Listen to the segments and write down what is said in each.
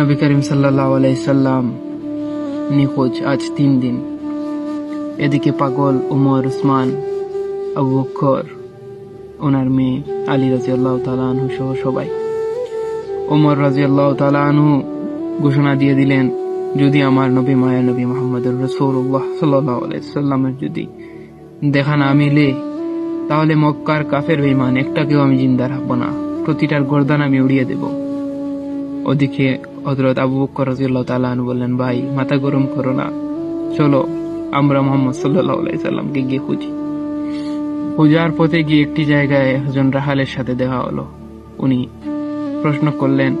নবী করিম আলাইসাল্লাম নিখোঁজ আজ তিন দিন। এদিকে পাগল উমর, উসমান, আবু বক্কর, ওনার মেয়ে আলী রাজি আল্লাহ তালানহু সহ সবাই। ওমর রাজি আল্লাহ তালানহু ঘোষণা দিয়ে দিলেন, যদি আমার নবী মায়া নবী মোহাম্মদ রসৌল্লাহ সাল্লাহ আলাইসাল্লামের যদি দেখা না মিলে, তাহলে মক্কার কাফের বেমান একটাকেও আমি জিন্দা রাখব না। প্রতিটার গর্দান আমি উড়িয়ে দেব। ওদিকে হজরত আবু বক্কর রাজিউল্লাহ বললেন, ভাই, মাথা গরম করো না। চলো, আমরা মোহাম্মদ সাল্লাহ সাল্লামকে গিয়ে খুঁজি। পূজার পথে গিয়ে একটি জায়গায় হজন রাহালের সাথে দেখা হলো। উনি প্রশ্ন করলেন,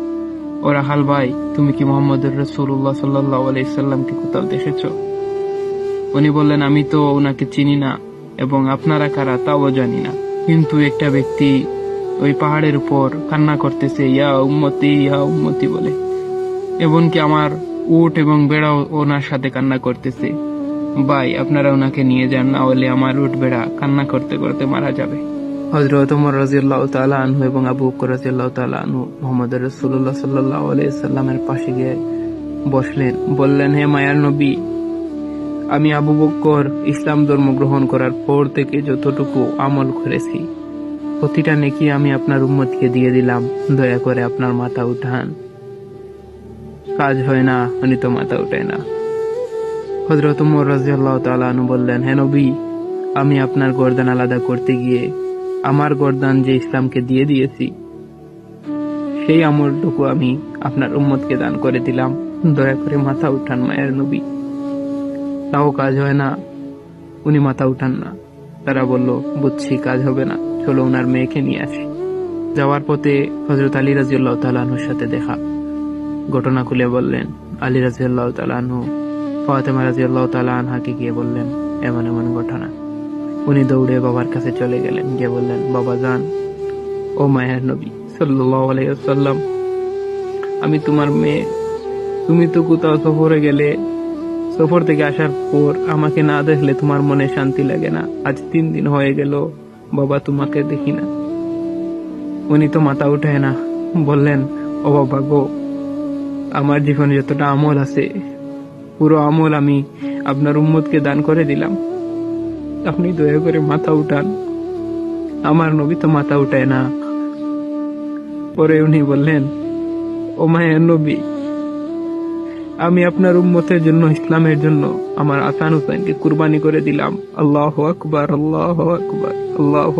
ও রাহাল ভাই, তুমি কি মোহাম্মদ রসুল্লাহ সাল্লাহ আলাইসাল্লামকে কোথাও দেখেছ? উনি বললেন, আমি তো ওনাকে চিনি না এবং আপনারা কারা তাও জানি না। কিন্তু একটা ব্যক্তি ওই পাহাড়ের উপর কান্না করতেছে, ইয়া উম্মতি ইয়া উম্মতি বলে। এমনকি আমার উট এবং বেড়াও ওনার সাথে কান্না করতেছে। ভাই, আপনারা ওনাকে নিয়ে যান, না হলে আমার উট বেড়া কান্না করতে করতে মারা যাবে। হজরত উমর রাজিয়াল্লাহ তাআলা আনহু এবং আবু বকর রাজিয়াল্লাহ তাআলা আনহু মোহাম্মদ সাল্লাল্লাহু আলাইহি সাল্লামের পাশে গিয়ে বসলেন। বললেন, হে মায়ার নবী, আমি আবু বক্কর ইসলাম ধর্ম গ্রহণ করার পর থেকে যতটুকু আমল করেছি, প্রতিটা নেকি আমি আপনার উম্মতকে দিয়ে দিলাম। দয়া করে আপনার মাথা উঠান। কাজ হয় না উনি তো মাথা উঠায় না। হজরত উমর রাজিয়াল্লাহ তালু বললেন, হে নবী, আমি আপনার গর্দান আলাদা করতে গিয়ে আমার গর্দান যে ইসলামকে দিয়ে দিয়েছি, সেই আমলটুকু আমি আপনার উম্মতকে দান করে দিলাম। দয়া করে মাথা উঠান মায়ের নবী। তাও কাজ হয় না, উনি মাথা উঠান না। তারা বলল, বুঝছি, কাজ হবে না, চলো ওনার মেয়েকে নিয়ে আসি। যাওয়ার পথে হজরত আলী রাজিউল্লাহ তালাহুর সাথে দেখা। ঘটনা খুলে বললেন, আলী রাজিউল্লাহ তালাহু ফাতেমা রাজিউল্লাহ তালা আনহাকে গিয়ে বললেন, এমন এমন ঘটনা। উনি দৌড়ে বাবার কাছে চলে গেলেন, গিয়ে বললেন, বাবা যান ও মায়ের নবী আলাইসাল্লাম আমি তোমার মেয়ে। তুমি তো কোথাও সফরে গেলে, সফর থেকে আসার পর আমাকে না দেখলে তোমার মনে শান্তি লাগে না। আজ তিন দিন হয়ে গেল, বাবা তোমাকে দেখি না। উনি তো মাথা উঠায় না, বললেন, ও বাবা গো আমার জীবনে যতটা আমল আছে, পুরো আমল আমি আপনার উম্মতকে দান করে দিলাম। আপনি দয়া করে মাথা উঠান। আমার নবী তো মাথা উঠায় না। পরে উনি বললেন, ও মায়ের নবী, আমি আপনার উম্মতের জন্য, ইসলামের জন্য আমার আসান হুসাইনকে কুরবানি করে দিলাম। আল্লাহ আকবার আল্লাহ আকবার, আল্লাহ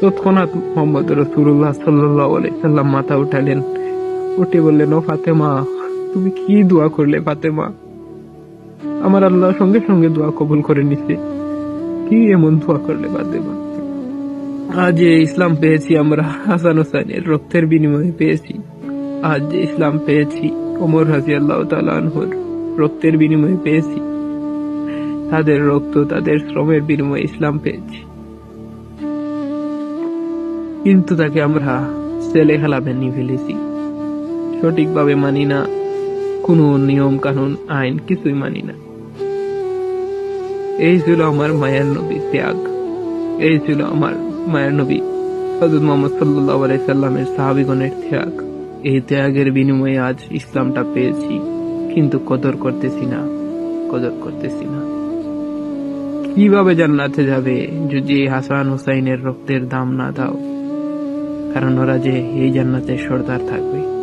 তৎক্ষণাৎ মোহাম্মদ রসুল্লাহ সাল্লাহ সাল্লাম মাথা উঠালেন। উঠে বললেন ও ফাতেমা, তুমি কি দোয়া করলে ফাতেমা? আমার আল্লাহ সঙ্গে সঙ্গে দোয়া কবুল করে নিছে। কি এমন দোয়া করলে ফাতেমা? আজ যে ইসলাম পেয়েছি, আমরা হাসান হোসাইনের রক্তের বিনিময়ে পেয়েছি। আজ যে ইসলাম পেয়েছি, ওমর হাজি আল্লাহ তালানহর রক্তের বিনিময়ে পেয়েছি। তাদের রক্ত, তাদের শ্রমের বিনিময়ে ইসলাম পেয়েছি। কিন্তু তাকে আমরা ছেলে ভেঙে ফেলেছি সঠিকভাবে মানি না। কোনো নিয়ম কানুন, আইন কিছুই মানি না। এই ছিল আমার মায়ের নবী ত্যাগ। এই ছিল আমার মায়ের নবী হজরত মোহাম্মদ সাল্লাহ সাল্লামের সাহাবিগণের ত্যাগ। এই ত্যাগের বিনিময়ে আজ ইসলামটা পেয়েছি, কিন্তু কদর করতেছি না, কদর করতেছি না। কীভাবে জান্নাতে যাবে যদি হাসান হুসাইনের রক্তের দাম না দাও? কারণ ওরা যে এই জান্নাতের সর্দার থাকবে।